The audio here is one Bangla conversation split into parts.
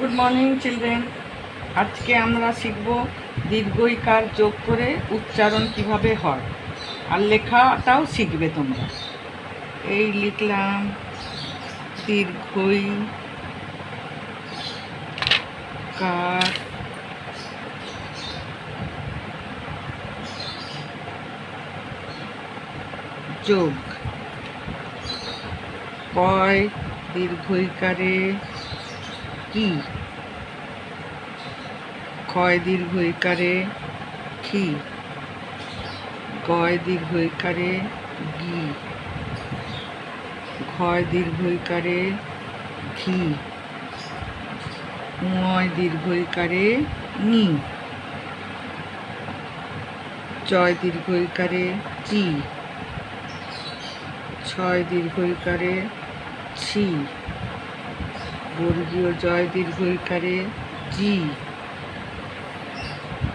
গুড মর্নিং চিলড্রেন আজকে আমরা শিখব দীর্ঘইকার যোগ করে উচ্চারণ কীভাবে হয়। আর লেখাটাও শিখবে তোমরা। এই লিখলাম দীর্ঘই কার যোগ। কয় দীর্ঘইকারে কি? ক্ষয় দীর্ঘইকারে খি গয় দীর্ঘইকারে গি ক্ষয় দীর্ঘইকারে ঘি। ময় দীর্ঘইকারে নি। জয় দীর্ঘইকারে চি। ছয় দীর্ঘইকারে ছি। বর্গীয় জয় দীর্ঘইকারে। জি।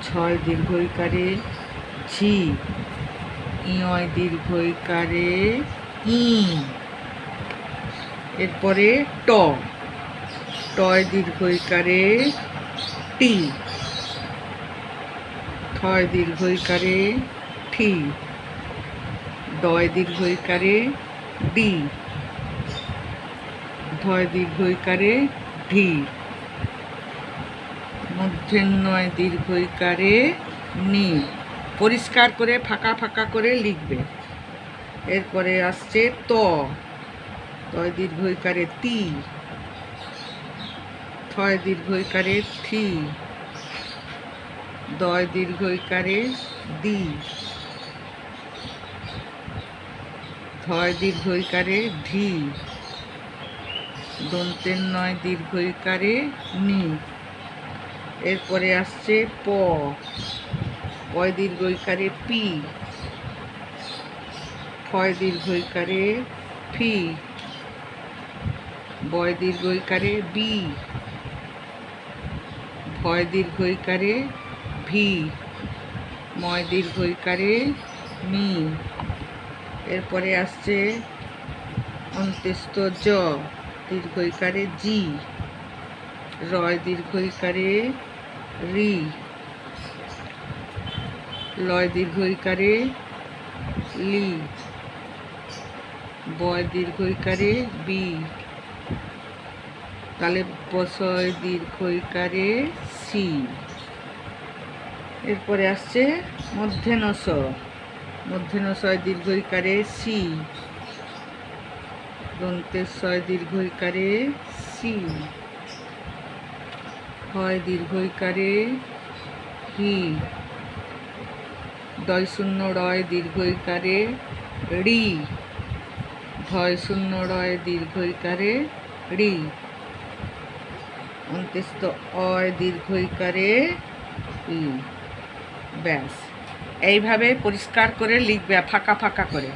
ছয় দীর্ঘইকারে। ঝি ইয় দীর্ঘইকারে। ই। এরপরে ট। টয় দীর্ঘইকারে। টি। থয় দীর্ঘইকারে। ঠি ডয় দীর্ঘইকারে। ডি। ধয় দীর্ঘইকারে ঢি মূর্ধন্যয় দীর্ঘইকারে নি। পরিষ্কার করে, ফাঁকা ফাঁকা করে লিখবে। এরপরে আসছে ত। তয় দীর্ঘইকারে তি। থয় দীর্ঘইকারে থি। দয় দীর্ঘইকারে দি। ধয় দীর্ঘইকারে ধি। দন্তের নয় দীর্ঘইকারে নি। এরপরে আসছে প। পয় দীর্ঘইকারে পি? ফয় দীর্ঘইকারে ফি। বয় দীর্ঘইকারে বি। ভয় দীর্ঘইকারে ভি। ময় দীর্ঘইকারে মি। এরপরে আসছে অন্ত্যেস্ত জ। দীর্ঘইকারে জি। রয় দীর্ঘইকারে রি। লয় দীর্ঘইকারে লি। বয় দীর্ঘইকারে বি। তাহলে বসয় দীর্ঘইকারে সি। এরপরে আসছে মধ্যেনস। মধ্যেনসয় দীর্ঘইকারে সি। দন্তেশ্বয় দীর্ঘইকারে সি হয় দীর্ঘইকারে হি। দয় শূন্য রয় দীর্ঘইকারে রি। ধয় শূন্য রয় দীর্ঘইকারে রি। অন্ত্যেস্ত অয় দীর্ঘইকারে ই। ব্যাস। এইভাবে পরিষ্কার করে লিখবে, ফাঁকা ফাঁকা করে।